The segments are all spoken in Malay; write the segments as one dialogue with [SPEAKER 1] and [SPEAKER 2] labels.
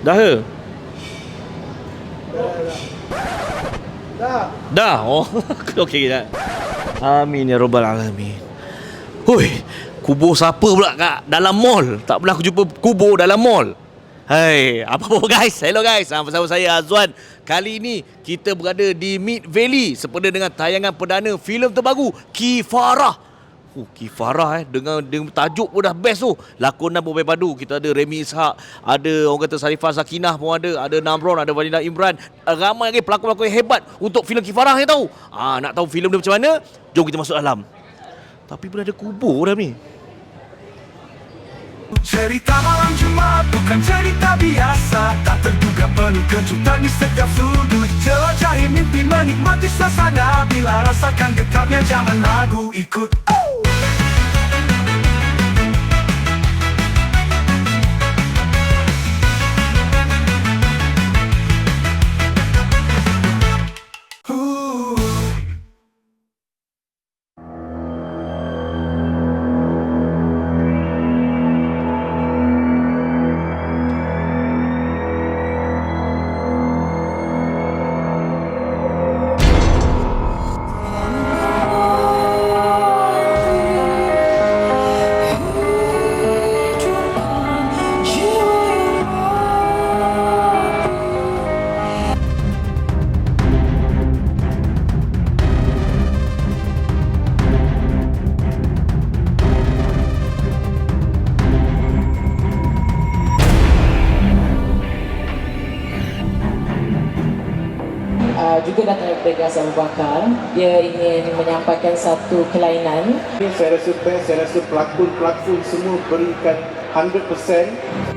[SPEAKER 1] Dah ke?
[SPEAKER 2] Dah.
[SPEAKER 1] Dah. Oh, okey dah. Amin ya rabbal alamin. Hui, kubur siapa pula kat dalam mall? Tak pernah aku jumpa kubur dalam mall. Hai, apa apa guys? Hello guys. Ha, bersama saya Azwan. Kali ini kita berada di Mid Valley sempena dengan tayangan perdana filem terbaru Kifarah. Oh, Kifarah eh dengan dengan tajuk pun dah best tu. Lakonan pun padu. Kita ada Remy Ishak, ada orang kata Sarifah Sakinah pun ada, ada Namron, ada Vanina Imran. Ramai lagi pelakon-pelakon yang hebat untuk filem Kifarah ni tahu. Ah, nak tahu filem dia macam mana? Jom kita masuk dalam. Tapi pun ada kubur dah ni.
[SPEAKER 3] Cerita malam Jumat bukan cerita biasa Tak terduga penuh kejutan di setiap sudut Jelajahi mimpi menikmati suasana Bila rasakan getarnya zaman lagu ikut Ooh.
[SPEAKER 4] Dia ingin menyampaikan satu kelainan.
[SPEAKER 2] Saya rasa best, saya rasa pelakon-pelakon semua berikan 100%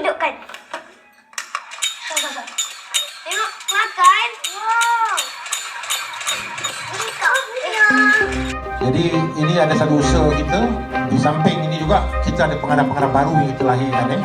[SPEAKER 5] hidupkan. Tengok makan. Wow. Ini kau punya.
[SPEAKER 6] Jadi ini ada satu usaha kita Di samping ini juga kita ada pengarah-pengarah baru yang kita lahirkan eh.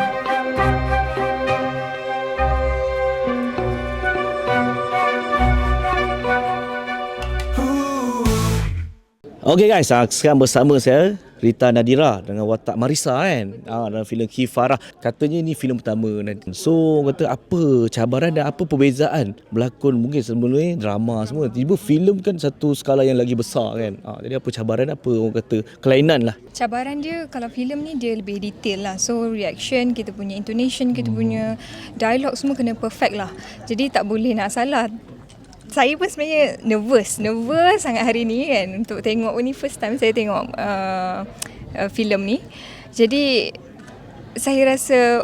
[SPEAKER 1] Okey guys, ah, sekarang bersama saya Rita Nadira dengan watak Marisa kan ah, dalam filem Kifarah. Katanya ini filem pertama nanti. So kata apa cabaran dan apa perbezaan berlakon mungkin sebelum ni drama semua. Tiba filem kan satu skala yang lagi besar kan. Ah, jadi apa cabaran apa orang kata kelainan lah.
[SPEAKER 7] cabaran dia kalau filem ni dia lebih detail lah so reaction kita punya intonation kita punya dialog semua kena perfect lah jadi tak boleh nak salah saya pun sebenarnya nervous nervous sangat hari ni kan untuk tengok ni first time saya tengok uh, uh, filem ni jadi saya rasa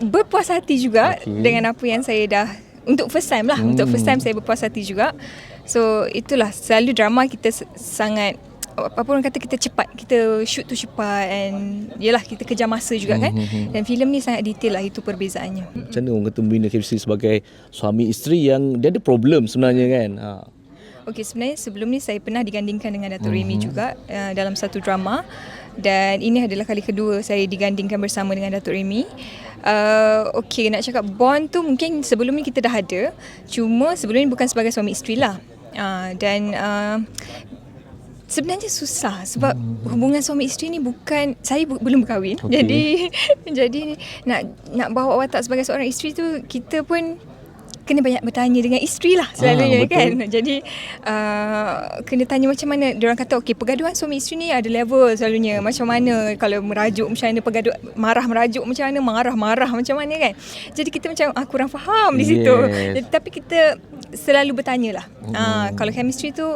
[SPEAKER 7] berpuas hati juga okay. dengan apa yang saya dah untuk first time lah hmm. untuk first time saya berpuas hati juga so itulah selalu drama kita sangat apa pun orang kata kita cepat kita shoot tu cepat and yalah kita kejar masa juga kan dan filem ni sangat detail lah itu perbezaannya
[SPEAKER 1] Macam mana orang kata membina chemistry sebagai suami isteri yang dia ada problem sebenarnya kan. Ha.
[SPEAKER 7] Okey sebenarnya sebelum ni saya pernah digandingkan dengan Datuk Remy juga uh, dalam satu drama dan ini adalah kali kedua saya digandingkan bersama dengan Datuk Remy. Uh, Okey nak cakap bond tu mungkin sebelum ni kita dah ada cuma sebelum ni bukan sebagai suami isteri lah. Uh, dan uh, Sebenarnya susah sebab hmm. hubungan suami isteri ni bukan saya bu, belum berkahwin. Okay. Jadi jadi nak nak bawa watak sebagai seorang isteri tu kita pun kena banyak bertanya dengan isteri lah selalunya
[SPEAKER 1] Ah, betul.
[SPEAKER 7] kan. Jadi uh, kena tanya macam mana dia orang kata okey pergaduhan suami isteri ni ada level selalunya macam mana kalau merajuk macam mana pergaduh marah merajuk macam mana marah-marah macam mana kan. Jadi kita macam ah, kurang faham di situ.
[SPEAKER 1] Yes.
[SPEAKER 7] Jadi, tapi kita selalu bertanya lah. Hmm. Uh, kalau chemistry tu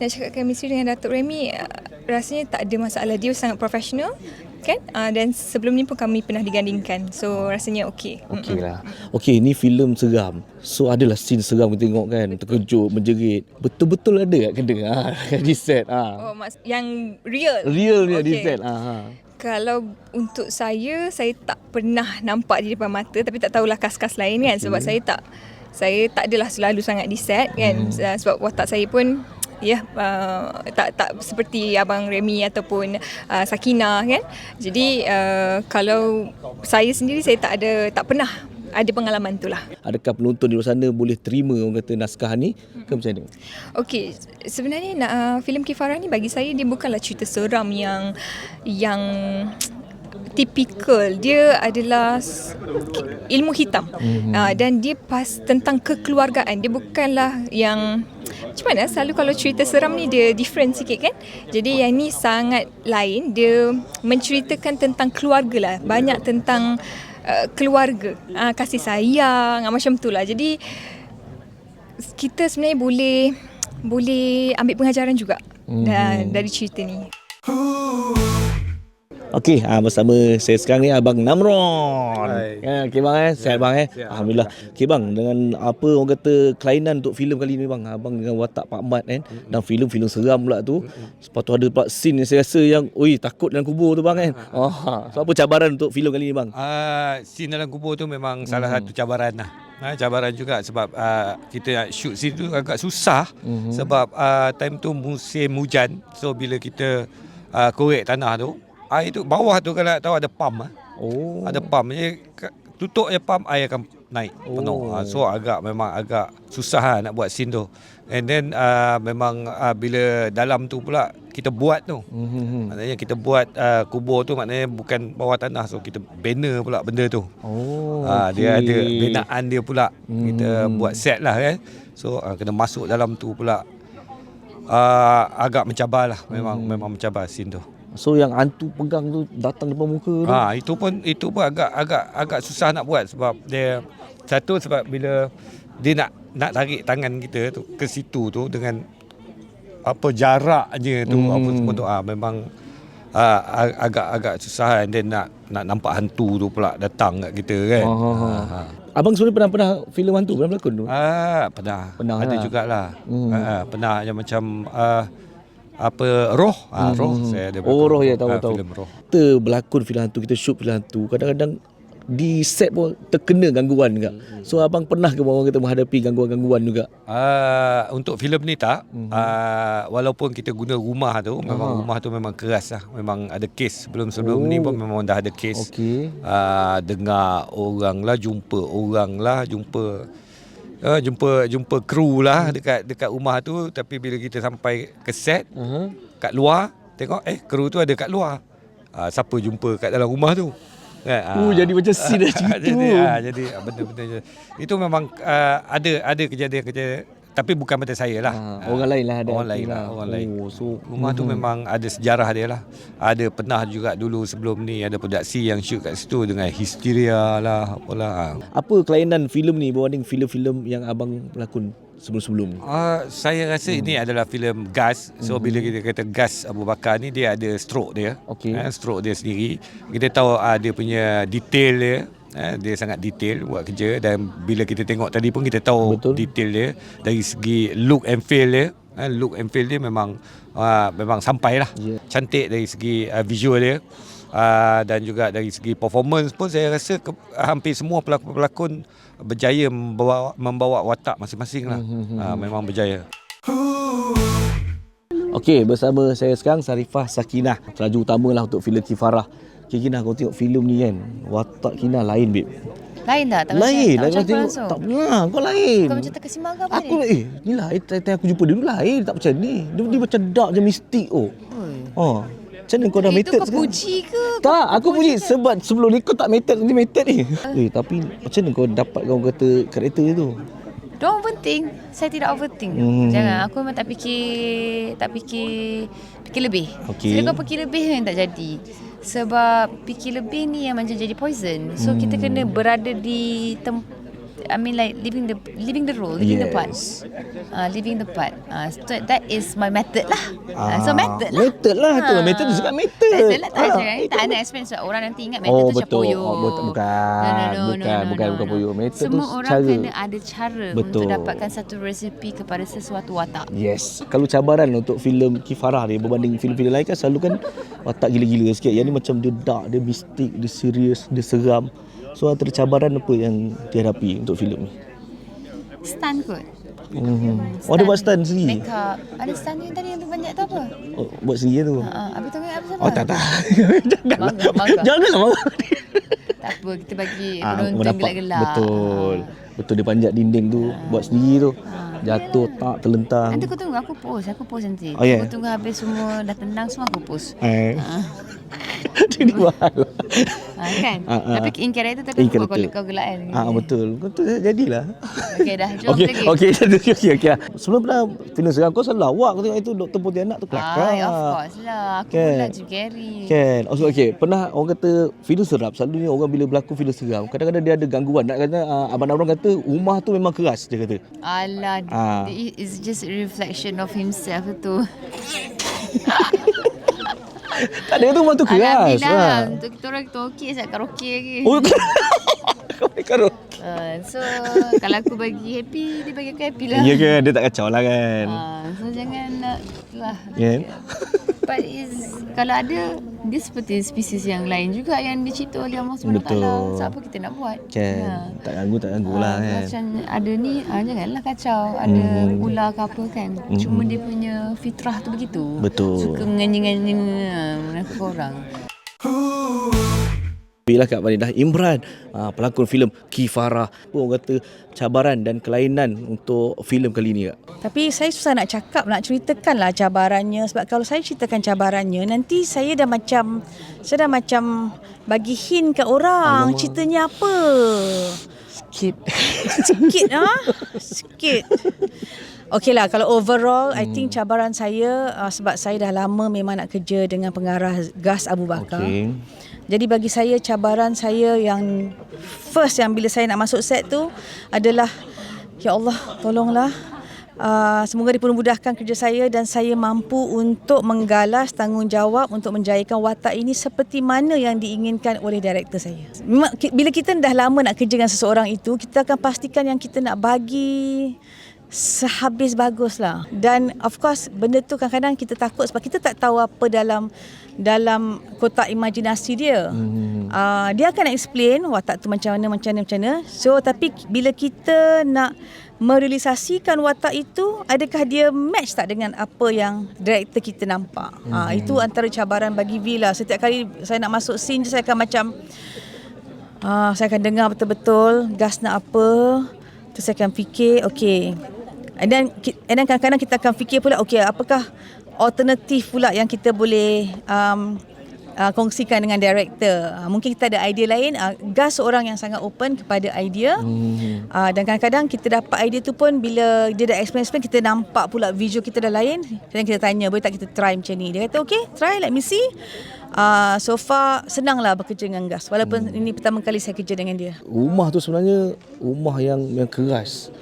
[SPEAKER 7] nak cakap chemistry dengan Datuk Remy uh, rasanya tak ada masalah dia sangat profesional kan uh, dan sebelum ni pun kami pernah digandingkan so rasanya okey
[SPEAKER 1] Okey lah. Okey, ni filem seram. So adalah scene seram kita tengok kan. Terkejut, menjerit. Betul-betul ada kat kena ha, di set. Ha.
[SPEAKER 7] oh mas yang real
[SPEAKER 1] Real ni di
[SPEAKER 7] Okey.
[SPEAKER 1] set. Ha, ha.
[SPEAKER 7] Kalau untuk saya, saya tak pernah nampak di depan mata tapi tak tahulah kas-kas lain kan sebab saya tak saya tak adalah selalu sangat di set kan hmm. sebab watak saya pun ya uh, tak tak seperti abang Remy ataupun uh, Sakina kan. Jadi uh, kalau saya sendiri saya tak ada tak pernah ada pengalaman tu lah.
[SPEAKER 1] Adakah penonton di luar sana boleh terima orang kata naskah ni ke macam mana?
[SPEAKER 7] Okey, sebenarnya nak uh, filem Kifarah ni bagi saya dia bukanlah cerita seram yang yang tipikal. Dia adalah ilmu hitam. Mm-hmm. Uh, dan dia pas tentang kekeluargaan. Dia bukanlah yang macam mana selalu kalau cerita seram ni dia different sikit kan. Jadi yang ni sangat lain. Dia menceritakan tentang keluarga lah. Banyak tentang uh, keluarga. Uh, kasih sayang uh, macam tu lah. Jadi kita sebenarnya boleh boleh ambil pengajaran juga mm-hmm. dari cerita ni.
[SPEAKER 1] Okey, ha, bersama saya sekarang ni Abang Namron.
[SPEAKER 8] Hai.
[SPEAKER 1] Ya, okey bang eh. Sihat bang eh.
[SPEAKER 8] sihat.
[SPEAKER 1] Alhamdulillah. Okey bang, dengan apa orang kata kelainan untuk filem kali ni bang. Abang dengan watak Pak Mat kan. Dan filem-filem seram pula tu. Lepas tu ada pula scene yang saya rasa yang oi takut dalam kubur tu bang kan. Oh, ha. so apa cabaran untuk filem kali ni bang?
[SPEAKER 8] Uh, scene dalam kubur tu memang salah satu cabaran lah. Ha, cabaran juga sebab uh, kita nak shoot scene tu agak susah mm-hmm. sebab uh, time tu musim hujan. So bila kita uh, korek tanah tu, air tu bawah tu kalau tahu ada pump ah.
[SPEAKER 1] Oh.
[SPEAKER 8] Ada pump. Jadi tutup je pump air akan naik penuh.
[SPEAKER 1] Oh.
[SPEAKER 8] Uh, so agak memang agak susah lah nak buat scene tu. And then uh, memang uh, bila dalam tu pula kita buat tu.
[SPEAKER 1] Mhm.
[SPEAKER 8] Maknanya kita buat uh, kubur tu maknanya bukan bawah tanah so kita banner pula benda tu.
[SPEAKER 1] Oh.
[SPEAKER 8] Ah dia
[SPEAKER 1] okey.
[SPEAKER 8] ada binaan dia pula. Kita
[SPEAKER 1] Hmm.
[SPEAKER 8] buat set lah kan. So uh, kena masuk dalam tu pula. Uh, agak mencabar lah memang
[SPEAKER 1] Hmm.
[SPEAKER 8] memang mencabar scene tu.
[SPEAKER 1] So yang hantu pegang tu datang depan muka tu.
[SPEAKER 8] Ha itu pun itu pun agak agak agak susah nak buat sebab dia satu sebab bila dia nak nak tarik tangan kita tu ke situ tu dengan apa jaraknya tu
[SPEAKER 1] Hmm.
[SPEAKER 8] apa semua tu ah memang ag- agak agak susah and then nak nak nampak hantu tu pula datang kat kita kan. Ah, ah.
[SPEAKER 1] Abang sebenarnya pernah pernah filem hantu pernah berlakon tu?
[SPEAKER 8] Ah, pernah.
[SPEAKER 1] Pernah
[SPEAKER 8] Ada
[SPEAKER 1] lah.
[SPEAKER 8] jugalah.
[SPEAKER 1] Hmm.
[SPEAKER 8] Ah, pernah yang macam ah, apa roh. Ah, roh saya ada
[SPEAKER 1] Oh roh ya tahu
[SPEAKER 8] Ah,
[SPEAKER 1] tahu.
[SPEAKER 8] filem roh.
[SPEAKER 1] Kita berlakon filem hantu, kita shoot filem hantu. Kadang-kadang di set pun terkena gangguan juga. So abang pernah ke orang kata menghadapi gangguan-gangguan juga?
[SPEAKER 8] Uh, untuk filem ni tak mm-hmm. uh, Walaupun kita guna rumah tu Memang
[SPEAKER 1] Aha.
[SPEAKER 8] rumah tu memang keras lah Memang ada kes Sebelum-sebelum
[SPEAKER 1] Oh.
[SPEAKER 8] ni pun memang dah ada kes
[SPEAKER 1] Okey.
[SPEAKER 8] uh, Dengar orang lah Jumpa orang lah Jumpa uh, Jumpa jumpa kru lah Dekat dekat rumah tu Tapi bila kita sampai ke set
[SPEAKER 1] Aha.
[SPEAKER 8] Kat luar Tengok eh kru tu ada kat luar uh, Siapa jumpa kat dalam rumah tu Kan?
[SPEAKER 1] Oh, jadi macam scene dah cerita.
[SPEAKER 8] jadi, ah, jadi benda-benda. Itu memang uh, ada ada kejadian-kejadian tapi bukan pada saya lah.
[SPEAKER 1] Ha, orang lain lah ada
[SPEAKER 8] Orang lain lah, orang lain.
[SPEAKER 1] Oh, so
[SPEAKER 8] Rumah tu memang ada sejarah dia lah. Ada pernah juga dulu sebelum ni ada produksi yang shoot kat situ dengan histeria lah apalah. Ah.
[SPEAKER 1] apa kelainan filem ni berbanding filem-filem yang abang pelakon sebelum-sebelum ni?
[SPEAKER 8] Uh, saya rasa hmm. ini adalah filem Gas. So hmm. bila kita kata Gas Abu Bakar ni dia ada stroke dia.
[SPEAKER 1] Okey.
[SPEAKER 8] Eh, stroke dia sendiri. Kita tahu uh, dia punya detail dia. Eh, dia sangat detail buat kerja dan bila kita tengok tadi pun kita tahu
[SPEAKER 1] Betul.
[SPEAKER 8] detail dia dari segi look and feel dia. Eh, look and feel dia memang uh, memang sampai lah.
[SPEAKER 1] Ya.
[SPEAKER 8] Cantik dari segi uh, visual dia. Uh, dan juga dari segi performance pun saya rasa ke, hampir semua pelakon-pelakon berjaya membawa membawa watak masing-masing lah. Uh, memang berjaya.
[SPEAKER 1] Okey, bersama saya sekarang Sarifah Sakinah, teraju utama lah untuk filem Kifarah. Okay, Kinah kau tengok filem ni kan, watak Kinah lain babe.
[SPEAKER 9] Lain tak? Tak
[SPEAKER 1] lain,
[SPEAKER 9] macam, tak macam
[SPEAKER 1] tengok,
[SPEAKER 9] langsung.
[SPEAKER 1] tak pernah, kau lain.
[SPEAKER 9] Kau macam terkesima ke apa
[SPEAKER 1] Aku
[SPEAKER 9] ni?
[SPEAKER 1] eh, ni lah, eh, time aku jumpa dia dulu lain, tak macam ni. Dia, dia macam dark je mistik oh. Oh. Macam mana kau dah
[SPEAKER 9] Itu
[SPEAKER 1] method
[SPEAKER 9] kau puji ke?
[SPEAKER 1] Tak, aku puji
[SPEAKER 9] kan?
[SPEAKER 1] sebab sebelum ni kau tak method, ni method ni. Eh, tapi macam mana kau dapat kau kata karakter tu?
[SPEAKER 9] Don't overthink. Saya tidak overthink.
[SPEAKER 1] Hmm.
[SPEAKER 9] Jangan. Aku memang tak fikir tak fikir fikir lebih.
[SPEAKER 1] Okey.
[SPEAKER 9] Bila kau fikir lebih yang tak jadi. Sebab fikir lebih ni yang macam jadi poison. So hmm. kita kena berada di tem, I mean like living the living the role, living the part.
[SPEAKER 1] Yes.
[SPEAKER 9] Uh, living the part. Uh, so that is my method lah. Uh, so method lah.
[SPEAKER 1] Method lah tu. Method tu cakap method.
[SPEAKER 9] Method lah tak
[SPEAKER 1] Ah.
[SPEAKER 9] ada. Tak ada experience orang nanti ingat method
[SPEAKER 1] Oh
[SPEAKER 9] tu macam
[SPEAKER 1] betul.
[SPEAKER 9] poyo.
[SPEAKER 1] Oh, betul. Bukan.
[SPEAKER 9] No, no, no,
[SPEAKER 1] bukan,
[SPEAKER 9] no, no,
[SPEAKER 1] bukan,
[SPEAKER 9] no,
[SPEAKER 1] bukan
[SPEAKER 9] no.
[SPEAKER 1] poyo. Method
[SPEAKER 9] Semua
[SPEAKER 1] tu
[SPEAKER 9] orang
[SPEAKER 1] cara.
[SPEAKER 9] kena ada cara
[SPEAKER 1] Betul.
[SPEAKER 9] untuk dapatkan satu resipi kepada sesuatu watak.
[SPEAKER 1] Yes. Kalau cabaran untuk filem Kifarah ni berbanding filem-filem lain kan selalu kan watak gila-gila sikit. Yang ni macam dia dark, dia mistik, dia serius, dia seram. So antara cabaran apa yang dihadapi untuk filem ni?
[SPEAKER 9] Stunt kot.
[SPEAKER 1] Mm-hmm. Oh, ada buat stand sendiri?
[SPEAKER 9] Makeup. Ada stunt yang tadi yang banyak tu apa?
[SPEAKER 1] Oh, buat sendiri tu?
[SPEAKER 9] Uh, apa tu apa siapa?
[SPEAKER 1] Oh, tak, tak. Janganlah. Janganlah marah.
[SPEAKER 9] Tak apa, kita bagi
[SPEAKER 1] Ah,
[SPEAKER 9] penonton
[SPEAKER 1] mendapat-
[SPEAKER 9] gelak-gelak.
[SPEAKER 1] Betul. Betul dia panjat dinding tu. Buat sendiri tu. Jatuh, tak, terlentang.
[SPEAKER 9] Nanti kau tunggu aku post, aku post nanti.
[SPEAKER 1] Oh, ya?
[SPEAKER 9] Aku tunggu habis semua dah tenang semua aku post.
[SPEAKER 1] Eh. Dia ni mahal.
[SPEAKER 9] Ha, kan?
[SPEAKER 1] Ah, ah,
[SPEAKER 9] tapi in character tapi
[SPEAKER 1] In
[SPEAKER 9] aku kau, kau gelak kan.
[SPEAKER 1] Ah betul. Betul jadilah.
[SPEAKER 9] Okey dah, jom
[SPEAKER 1] Okey,
[SPEAKER 9] lagi.
[SPEAKER 1] okey, okey, okey, okey. Sebelum pernah filem seram kau selalu lawak aku tengok itu Dr. Pontianak tu kelakar.
[SPEAKER 9] Ah, of course lah. Aku
[SPEAKER 1] Kan?
[SPEAKER 9] pula Jim Carrey.
[SPEAKER 1] Kan. Oh, okey. Pernah orang kata filem seram, selalunya orang bila berlakon filem seram, kadang-kadang dia ada gangguan. Nak kata uh, abang Abang kata rumah tu memang keras dia kata.
[SPEAKER 9] Alah,
[SPEAKER 1] Ah.
[SPEAKER 9] it is just a reflection of himself tu.
[SPEAKER 1] Tak ada kata rumah tu keras.
[SPEAKER 9] Alhamdulillah.
[SPEAKER 1] Ah.
[SPEAKER 9] Untuk kita orang kita okey saya karaoke lagi.
[SPEAKER 1] Oh, kau ni karaoke.
[SPEAKER 9] Uh, so kalau aku bagi happy, dia bagi aku happy lah.
[SPEAKER 1] Ya kan, dia tak kacau lah kan.
[SPEAKER 9] Uh, so jangan nak lah.
[SPEAKER 1] Kan?
[SPEAKER 9] But is, kalau ada dia seperti spesies yang lain juga yang dicipta oleh Allah SWT.
[SPEAKER 1] Betul.
[SPEAKER 9] So apa kita nak buat?
[SPEAKER 1] Kan. Tak ganggu, tak ganggu lah
[SPEAKER 9] Ah,
[SPEAKER 1] kan.
[SPEAKER 9] Macam ada ni, ah, janganlah kacau. Ada
[SPEAKER 1] Hmm.
[SPEAKER 9] ular ke apa kan. Cuma dia punya fitrah tu begitu.
[SPEAKER 1] Betul.
[SPEAKER 9] Suka ah, menakut orang.
[SPEAKER 1] Bila Kak Faridah Imran ha, pelakon filem Kifarah pun orang kata cabaran dan kelainan untuk filem kali ni Kak.
[SPEAKER 10] Tapi saya susah nak cakap, nak ceritakan lah cabarannya. Sebab kalau saya ceritakan cabarannya, nanti saya dah macam, saya dah macam bagi hint kat orang.
[SPEAKER 1] Alamak.
[SPEAKER 10] Ceritanya apa?
[SPEAKER 1] Sikit.
[SPEAKER 10] Sikit ah, Sikit. Okey lah, kalau overall, I think cabaran saya uh, sebab saya dah lama memang nak kerja dengan pengarah Gas Abu Bakar.
[SPEAKER 1] Okey.
[SPEAKER 10] Jadi bagi saya cabaran saya yang first yang bila saya nak masuk set tu adalah ya Allah tolonglah uh, semoga dipermudahkan kerja saya dan saya mampu untuk menggalas tanggungjawab untuk menjayakan watak ini seperti mana yang diinginkan oleh director saya. Bila kita dah lama nak kerja dengan seseorang itu kita akan pastikan yang kita nak bagi sehabis bagus lah dan of course benda tu kadang-kadang kita takut sebab kita tak tahu apa dalam dalam kotak imajinasi dia hmm. uh, dia akan explain watak tu macam mana macam mana macam mana so tapi bila kita nak merealisasikan watak itu adakah dia match tak dengan apa yang director kita nampak hmm. uh, itu antara cabaran bagi V lah setiap kali saya nak masuk scene je saya akan macam Ah, saya akan dengar betul-betul gas nak apa. Terus saya akan fikir, okay. And then, ki- and then kadang-kadang kita akan fikir pula, okay, apakah alternatif pula yang kita boleh um, uh, kongsikan dengan director. Uh, mungkin kita ada idea lain. Uh, gas seorang yang sangat open kepada idea.
[SPEAKER 1] Hmm.
[SPEAKER 10] Uh, dan kadang-kadang kita dapat idea tu pun bila dia dah explain-explain, kita nampak pula visual kita dah lain. Dan kita tanya, boleh tak kita try macam ni? Dia kata, okay, try, let me see. Uh, so far senanglah bekerja dengan Gas walaupun hmm. ini pertama kali saya kerja dengan dia.
[SPEAKER 1] Rumah tu sebenarnya rumah yang yang keras.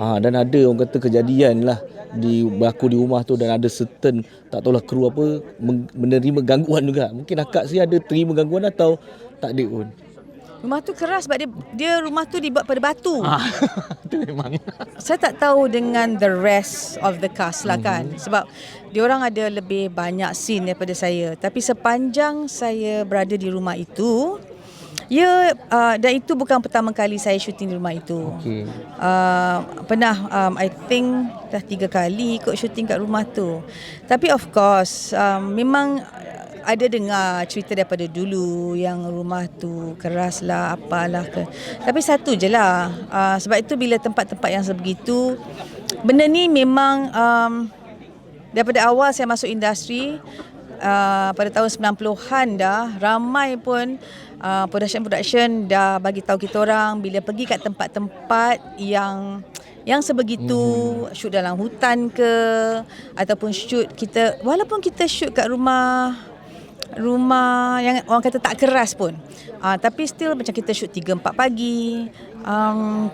[SPEAKER 1] Ha, dan ada orang kata kejadian lah di berlaku di rumah tu dan ada certain tak tahulah kru apa men- menerima gangguan juga. Mungkin akak sih ada terima gangguan atau tak ada pun.
[SPEAKER 10] Rumah tu keras sebab dia dia rumah tu dibuat pada batu.
[SPEAKER 1] Ah, itu memang.
[SPEAKER 10] Saya tak tahu dengan the rest of the cast lah kan sebab diorang ada lebih banyak scene daripada saya. Tapi sepanjang saya berada di rumah itu Ya, uh, dan itu bukan pertama kali saya syuting di rumah itu.
[SPEAKER 1] Okey.
[SPEAKER 10] Uh, pernah, um, I think dah tiga kali ikut syuting kat rumah tu. Tapi of course, um, memang ada dengar cerita daripada dulu yang rumah tu keras lah, apalah ke. Tapi satu je lah. Uh, sebab itu bila tempat-tempat yang sebegitu, benda ni memang um, daripada awal saya masuk industri, uh, pada tahun 90-an dah, ramai pun uh, production-production dah bagi tahu kita orang bila pergi kat tempat-tempat yang yang sebegitu hmm. shoot dalam hutan ke ataupun shoot kita walaupun kita shoot kat rumah rumah yang orang kata tak keras pun uh, tapi still macam kita shoot 3 4 pagi um,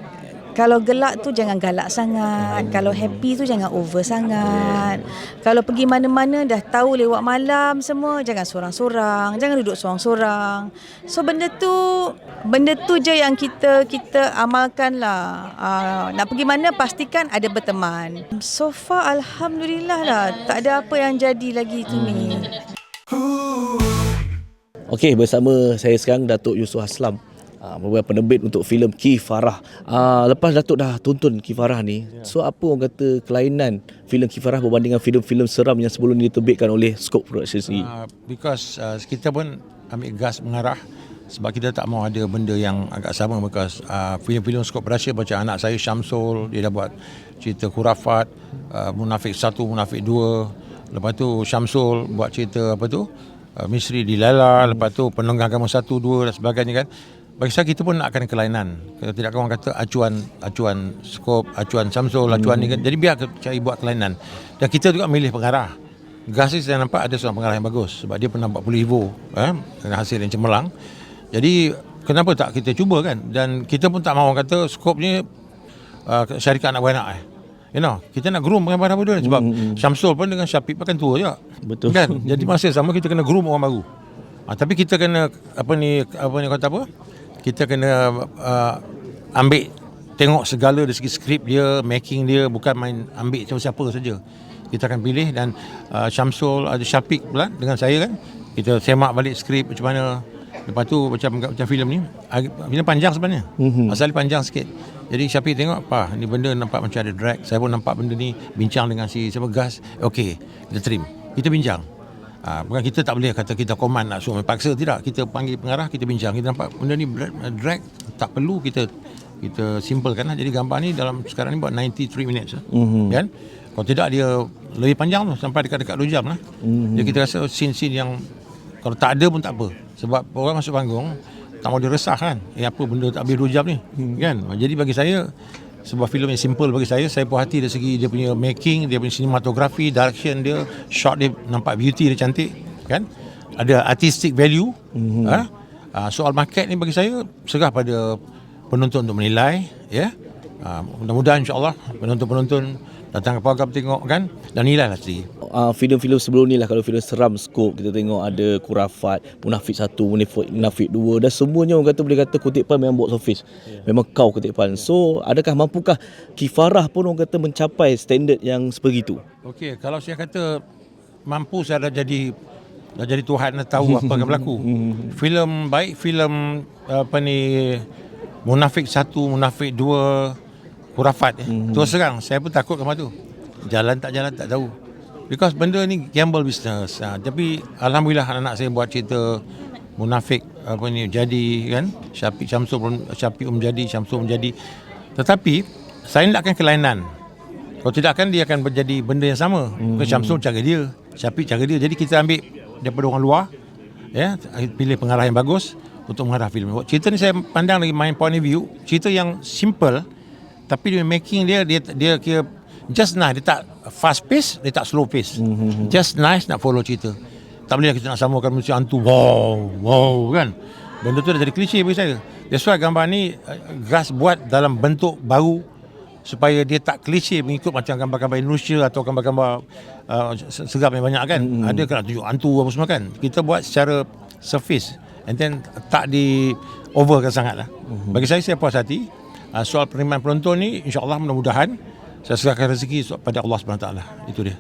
[SPEAKER 10] Kalau gelak tu jangan galak sangat. Kalau happy tu jangan over sangat. Kalau pergi mana-mana dah tahu lewat malam semua jangan sorang-sorang, jangan duduk sorang-sorang. So benda tu benda tu je yang kita kita amalkan lah. Uh, nak pergi mana pastikan ada berteman. So far alhamdulillah lah tak ada apa yang jadi lagi tu ni.
[SPEAKER 1] Okey, bersama saya sekarang Datuk Yusof Aslam. Uh, merupakan penerbit untuk filem Kifarah. Uh, lepas Datuk dah tonton Kifarah ni, so apa orang kata kelainan filem Kifarah berbanding dengan filem-filem seram yang sebelum ni diterbitkan oleh Scope Production sendiri?
[SPEAKER 6] Uh, because uh, kita pun ambil gas mengarah sebab kita tak mau ada benda yang agak sama because uh, filem-filem Skop Russia macam anak saya Syamsul dia dah buat cerita Khurafat uh, Munafik 1 Munafik 2 lepas tu Syamsul buat cerita apa tu? Uh, Misri Dilala lepas tu Penunggang Agama 1 2 dan sebagainya kan bagi saya kita pun nak akan kelainan kalau tidak orang kata acuan acuan Skop acuan Syamsul acuan ni kan jadi biar cari buat kelainan dan kita juga milih pengarah Gas ni saya nampak ada seorang pengarah yang bagus sebab dia pernah buat puluh Evo eh, dengan hasil yang cemerlang. Jadi kenapa tak kita cuba kan? Dan kita pun tak mahu kata skop ni uh, syarikat anak beranak eh. You know, kita nak groom dengan barang dua sebab mm-hmm. Syamsul pun dengan Syafiq pun kan tua je.
[SPEAKER 1] Betul.
[SPEAKER 6] Kan? Jadi masa sama kita kena groom orang baru. Ha, tapi kita kena apa ni apa ni kata apa? Kita kena uh, ambil tengok segala dari segi skrip dia, making dia bukan main ambil siapa-siapa saja. Kita akan pilih dan uh, Syamsul ada Syafiq pula dengan saya kan. Kita semak balik skrip macam mana. Lepas tu macam macam filem ni filem panjang sebenarnya. Mm-hmm. asal panjang sikit. Jadi Syafiq tengok apa ni benda nampak macam ada drag. Saya pun nampak benda ni bincang dengan si siapa gas. Okey kita trim. Kita bincang Ha, bukan kita tak boleh kata kita command nak suruh paksa tidak kita panggil pengarah kita bincang kita nampak benda ni drag tak perlu kita kita simplekan lah jadi gambar ni dalam sekarang ni buat 93 minutes mm-hmm. kan kalau tidak dia lebih panjang tu sampai dekat-dekat 2 jam lah. Mm-hmm. Jadi kita rasa scene-scene yang kalau tak ada pun tak apa. Sebab orang masuk panggung tak mau dia resah kan. Eh apa benda tak habis 2 jam ni. Mm. Kan? Jadi bagi saya sebuah filem yang simple bagi saya. Saya puas hati dari segi dia punya making, dia punya cinematography, direction dia, shot dia nampak beauty dia cantik. Kan? Ada artistic value. Mm-hmm. Ha? Uh, soal market ni bagi saya serah pada penonton untuk menilai. Ya? Uh, mudah-mudahan insyaAllah penonton-penonton datang ke program tengok kan dan nilai lah sendiri.
[SPEAKER 1] Uh, filem-filem sebelum ni lah kalau filem seram skop kita tengok ada Kurafat, Munafik 1, Munafik, Munafik 2 dan semuanya orang kata boleh kata kutipan memang box office. Yeah. Memang kau kutipan. So adakah mampukah Kifarah pun orang kata mencapai standard yang sebegitu?
[SPEAKER 6] Okey, kalau saya kata mampu saya dah jadi dah jadi Tuhan dah tahu apa akan berlaku. filem baik, filem apa ni Munafik 1, Munafik 2 Kurafat eh. Mm-hmm. Terus terang saya pun takut sama tu. Jalan tak jalan tak tahu. Because benda ni gamble business. Ha, tapi alhamdulillah anak saya buat cerita munafik apa ni jadi kan. Syafiq Syamsul pun Syafiq pun jadi, Syamsul pun jadi. Tetapi saya nakkan kelainan. Kalau tidak kan dia akan menjadi benda yang sama. Mm-hmm. Syamsul cara dia, Syafiq cara dia. Jadi kita ambil daripada orang luar ya, pilih pengarah yang bagus untuk mengarah filem. Cerita ni saya pandang lagi main point of view, cerita yang simple tapi dia making dia dia dia kira just nice. Dia tak fast pace dia tak slow pace. Mm-hmm. just nice nak follow cerita. Tak boleh kita nak samakan mesti hantu. Wow wow kan? Benda tu dah jadi klise bagi saya. That's why gambar ni uh, Gas buat dalam bentuk baru supaya dia tak klise mengikut macam gambar-gambar Indonesia atau gambar-gambar uh, serap yang banyak kan? Mm-hmm. ada kena tunjuk hantu apa semua kan? Kita buat secara surface. And then tak di overkan sangat lah. Mm-hmm. bagi saya saya puas hati uh, soal penerimaan penonton ni insyaallah mudah-mudahan saya serahkan rezeki pada Allah SWT itu dia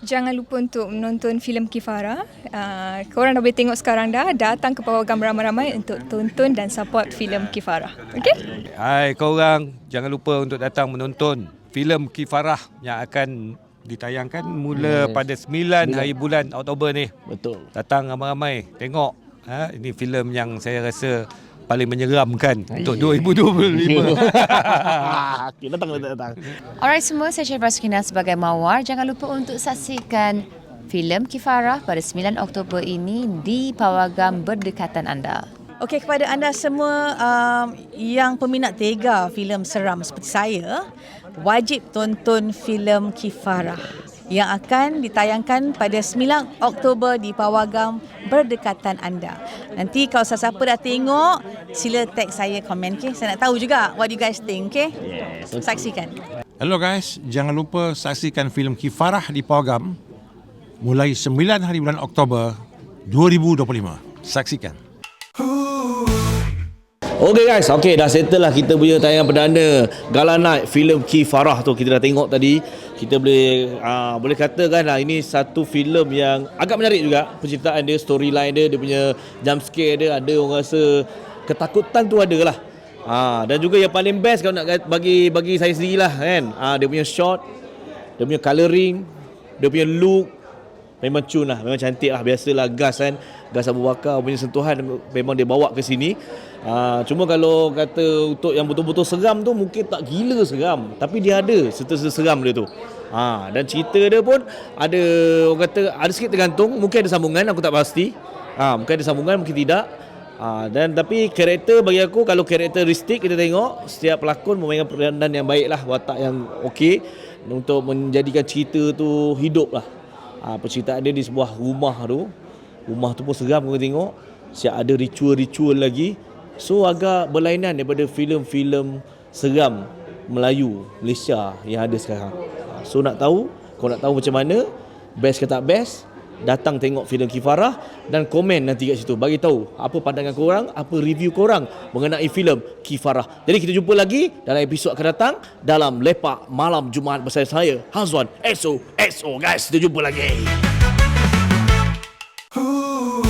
[SPEAKER 7] Jangan lupa untuk menonton filem Kifara. Uh, korang dah boleh tengok sekarang dah. Datang ke pawagam ramai-ramai untuk tonton dan support filem Kifara. Okay?
[SPEAKER 8] Hai korang, jangan lupa untuk datang menonton filem Kifarah yang akan ditayangkan mula yes. pada 9 hari bulan Oktober ni.
[SPEAKER 1] Betul.
[SPEAKER 8] Datang ramai-ramai tengok. Ha, ini filem yang saya rasa paling menyeramkan untuk 2025.
[SPEAKER 1] Okey, datang datang datang.
[SPEAKER 9] Alright semua, saya Syed Raskina sebagai Mawar. Jangan lupa untuk saksikan filem Kifarah pada 9 Oktober ini di pawagam berdekatan anda.
[SPEAKER 10] Okey kepada anda semua um, yang peminat tega filem seram seperti saya, wajib tonton filem Kifarah. Yang akan ditayangkan pada 9 Oktober di Pawagam berdekatan anda. Nanti kalau siapa dah tengok, sila tag saya komen okay? Saya nak tahu juga what you guys think okay?
[SPEAKER 1] Yes.
[SPEAKER 10] Saksikan.
[SPEAKER 6] Hello guys, jangan lupa saksikan filem Kifarah di Pawagam mulai 9 hari bulan Oktober 2025. Saksikan.
[SPEAKER 1] Okay guys, okay dah settle lah kita punya tayangan perdana Gala Night filem Ki Farah tu kita dah tengok tadi. Kita boleh uh, boleh katakan lah ini satu filem yang agak menarik juga penceritaan dia, storyline dia, dia punya jump scare dia, ada orang rasa ketakutan tu ada lah. Ha, dan juga yang paling best kalau nak bagi bagi saya sendiri lah kan. Ha, dia punya shot, dia punya colouring, dia punya look, Memang cun lah, memang cantik lah. Biasalah gas kan. Gas Abu Bakar punya sentuhan memang dia bawa ke sini. Uh, cuma kalau kata untuk yang betul-betul seram tu mungkin tak gila seram. Tapi dia ada serta-serta seram dia tu. Ha, dan cerita dia pun ada orang kata ada sikit tergantung. Mungkin ada sambungan aku tak pasti. Ha, mungkin ada sambungan mungkin tidak. Ha, dan tapi karakter bagi aku kalau karakteristik kita tengok setiap pelakon memainkan peranan yang baik lah watak yang okey untuk menjadikan cerita tu hidup lah ha, perceritaan dia di sebuah rumah tu. Rumah tu pun seram kau tengok. Siap ada ritual-ritual lagi. So agak berlainan daripada filem-filem seram Melayu Malaysia yang ada sekarang. Ha, so nak tahu kau nak tahu macam mana best ke tak best datang tengok filem Kifarah dan komen nanti kat situ bagi tahu apa pandangan kau orang, apa review kau orang mengenai filem Kifarah. Jadi kita jumpa lagi dalam episod akan datang dalam lepak malam Jumaat bersama saya Hazwan. SO SO guys, kita jumpa lagi. Ooh.